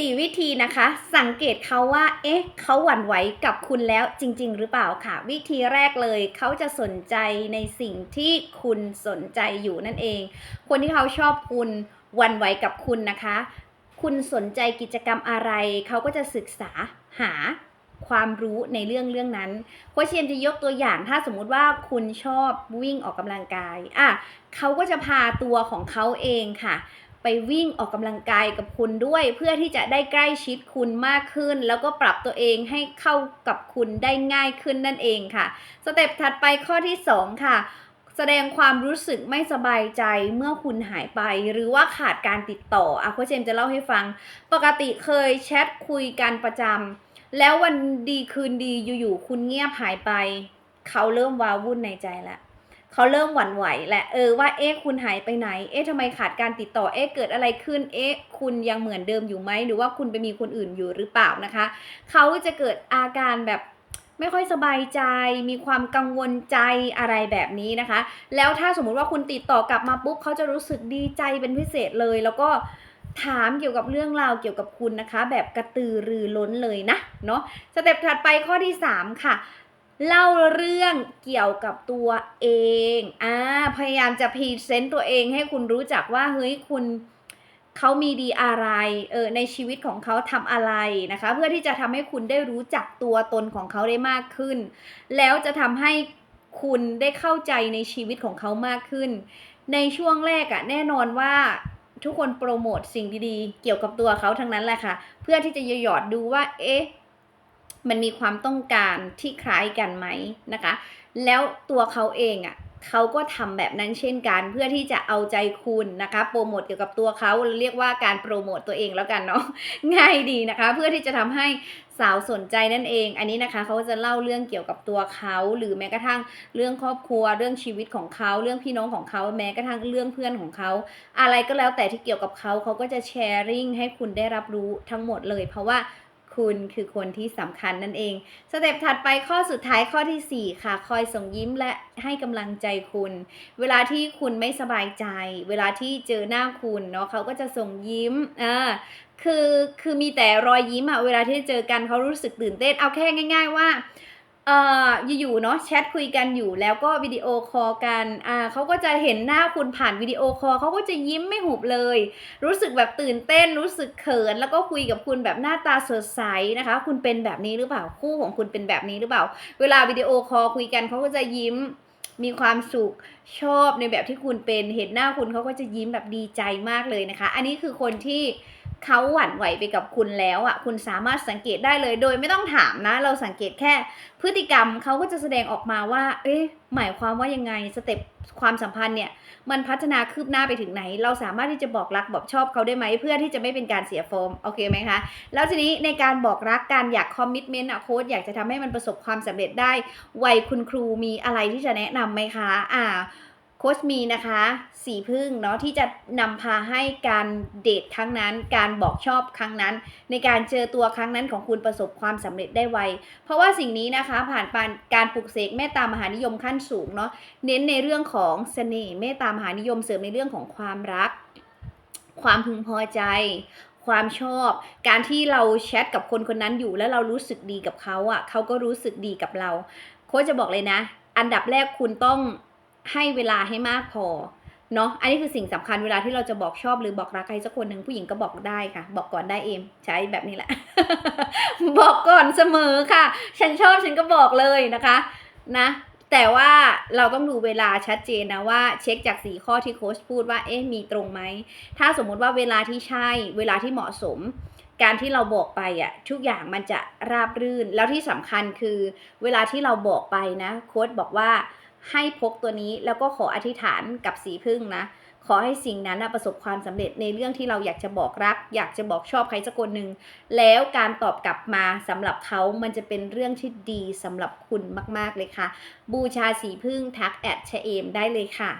สี่วิธีนะคะ สังเกตเขาว่า เอ๊ะเขาหวั่นไหวกับคุณแล้วจริง ๆ หรือเปล่าค่ะ วิธีแรกเลยเขาจะสนใจในสิ่งที่คุณสนใจอยู่นั่นเอง คนที่เขาชอบคุณหวั่นไหวกับคุณนะคะ คุณสนใจกิจกรรมอะไร เขาก็จะศึกษาหาความรู้ในเรื่องเรื่องนั้นโคชเชียนจะยกตัวอย่างถ้าสมมุติว่าคุณชอบวิ่งออกกำลังกายอะเขาก็จะพาตัวของเขาเองค่ะ ไปวิ่งออกกำลังกายกับคุณด้วย เพื่อที่จะได้ใกล้ชิดคุณมากขึ้น แล้วก็ปรับตัวเองให้เข้ากับคุณได้ง่ายขึ้นนั่นเองค่ะ สเต็ปถัดไปข้อที่ 2 ค่ะแสดงความรู้สึกไม่สบายใจเมื่อคุณหายไป หรือว่าขาดการติดต่ออะค้ชเจมส์จะเล่าให้ฟัง ปกติเคยแชทคุยกันประจำแล้ววันดีคืนดีอยู่ๆคุณเงียบหายไป เขาเริ่มวาวุ่นในใจแล้ว เขาเริ่มหวั่นไหวแหละเออว่าเอ๊ะคุณหายไปไหน เอ๊ะทำไมขาดการติดต่อเอ๊ะเกิดอะไรขึ้นเอ๊ะคุณยังเหมือนเดิมอยู่ไหมหรือว่าคุณไปมีคนอื่นอยู่หรือเปล่านะคะ เขาจะเกิดอาการแบบไม่ค่อยสบายใจ มีความกังวลใจอะไรแบบนี้นะคะ แล้วถ้าสมมุติว่าคุณติดต่อกลับมาปุ๊บเขาจะรู้สึกดีใจเป็นพิเศษเลย แล้วก็ถามเกี่ยวกับเรื่องราวเกี่ยวกับคุณนะคะ แบบกระตือรือร้นเลยนะเนาะสเต็ปถัดไปข้อที่ 3 ค่ะ เล่าเรื่องเกี่ยวกับตัวเอง อ่า พยายามจะพรีเซนต์ตัวเองให้คุณรู้จักว่า เฮ้ย คุณเขามีดีอะไร เออ ในชีวิตของเขาทำอะไรนะคะ เพื่อที่จะทำให้คุณได้รู้จักตัวตนของเขาได้มากขึ้น แล้วจะทำให้คุณได้เข้าใจในชีวิตของเขามากขึ้น ในช่วงแรกอะแน่นอนว่าทุกคนโปรโมทสิ่งดีๆ เกี่ยวกับตัวเขาทั้งนั้นแหละค่ะ เพื่อที่จะหยอดดูว่า เอ๊ะ มันมีความต้องการที่คล้ายกันไหมนะคะ แล้วตัวเขาเองอะ่ะเขาก็ทำแบบนั้นเช่นกันเพื่อที่จะเอาใจคุณนะคะโปรโมทเกี่ยวกับตัวเขาเรียกว่าการโปรโมทตัวเองแล้วกันเนาะง่ายดีนะคะ เพื่อที่จะทำให้สาวสนใจนั่นเอง อันนี้นะคะเขาจะเล่าเรื่องเกี่ยวกับตัวเขาหรือแม้กระทั่งเรื่องครอบครัว เรื่องชีวิตของเขาเรื่องพี่น้องของเขาแม้กระทั่งเรื่องเพื่อนของเขาอะไรก็แล้วแต่ที่เกี่ยวกับเขาเขาก็จะแชร์ริ่งให้คุณได้รับรู้ทั้งหมดเลย เพราะว่า คุณคือคนที่สำคัญนั่นเอง สเต็ปถัดไปข้อสุดท้ายข้อทีสี่ 4 ค่ะ คอยส่งยิ้มและให้กำลังใจคุณ เวลาที่คุณไม่สบายใจ เวลาที่เจอหน้าคุณเนาะเขาก็จะส่งยิ้มอ่าคือคือมีแต่รอยยิ้มอะเวลาที่เจอกันเขารู้สึกตื่นเต้นเอาแค่ง่าย ๆ ว่า เอ่ออยู่ๆเนาะแชทคุยกันอยู่แล้วก็วิดีโอคอลกันอ่าเขาก็จะเห็นหน้าคุณผ่านวิดีโอคอลเขาก็จะยิ้มไม่หุบเลย รู้สึกแบบตื่นเต้นรู้สึกเขิน แล้วก็คุยกับคุณแบบหน้าตาสดใสนะคะ คุณเป็นแบบนี้หรือเปล่าคู่ของคุณเป็นแบบนี้หรือเปล่า เวลาวิดีโอคอลคุยกันเขาก็จะยิ้มมีความสุขชอบในแบบที่คุณเป็นเห็นหน้าคุณเขาก็จะยิ้มแบบดีใจมากเลยนะคะ อันนี้คือคนที่ เขาหวั่นไหวไปกับคุณแล้วอะคุณสามารถสังเกตได้เลยโดยไม่ต้องถามนะ เราสังเกตแค่พฤติกรรมเขาก็จะแสดงออกมาว่า เอ๊ะหมายความว่ายังไงสเต็ปความสัมพันธ์เนี่ย มันพัฒนาคืบหน้าไปถึงไหน เราสามารถที่จะบอกรักบอกชอบเขาได้ไหมเพื่อที่จะไม่เป็นการเสียโฟมโอเคไหมคะแล้วทีนี้ในการบอกรักการอยากคอมมิชเมนต์อะโค้ดอยากจะทำให้มันประสบความสำเร็จได้วัยคุณครูมีอะไรที่จะแนะนำไหมคะอ่า โค้ชมีนะคะสีพึ่งเนาะที่จะนำพาให้การเดทครั้งนั้น การบอกชอบครั้งนั้น ในการเจอตัวครั้งนั้นของคุณประสบความสำเร็จได้ไว เพราะว่าสิ่งนี้นะคะผ่านการปลุกเสกเมตตามหานิยมขั้นสูงเนาะเน้นในเรื่องของเสน่ห์เมตตามหานิยมเสริมในเรื่องของความรัก ความพึงพอใจ ความชอบ การที่เราแชทกับคนคนนั้นอยู่แล้วเรารู้สึกดีกับเขาอะเขาก็รู้สึกดีกับเรา โค้ชจะบอกเลยนะ อันดับแรกคุณต้อง ให้เวลาให้มากพอเนาะ อันนี้คือสิ่งสำคัญเวลาที่เราจะบอกชอบหรือบอกรักใครสักคนหนึ่งผู้หญิงก็บอกได้ค่ะ บอกก่อนได้เองใช้แบบนี้แหละ บอกก่อนเสมอค่ะ ฉันชอบฉันก็บอกเลยนะคะนะแต่ว่าเราต้องดูเวลาชัดเจนนะว่าเช็คจากสีข้อที่โค้ชพูดว่าเอ๊ะมีตรงไหม ถ้าสมมุติว่าเวลาที่ใช่ เวลาที่เหมาะสม การที่เราบอกไปอะทุกอย่างมันจะราบรื่น แล้วที่สำคัญคือ เวลาที่เราบอกไปนะโค้ชบอกว่า ให้พกตัวนี้แล้วก็ขออธิษฐานกับสีพึ่งนะ ขอให้สิ่งนั้นประสบความสำเร็จในเรื่องที่เราอยากจะบอกรัก อยากจะบอกชอบใครสักคนหนึ่งแล้วการตอบกลับมาสำหรับเขามันจะเป็นเรื่องที่ดีสำหรับคุณมาก ๆเลยค่ะ บูชาสีพึ่งทักแอดชเอมได้เลยค่ะ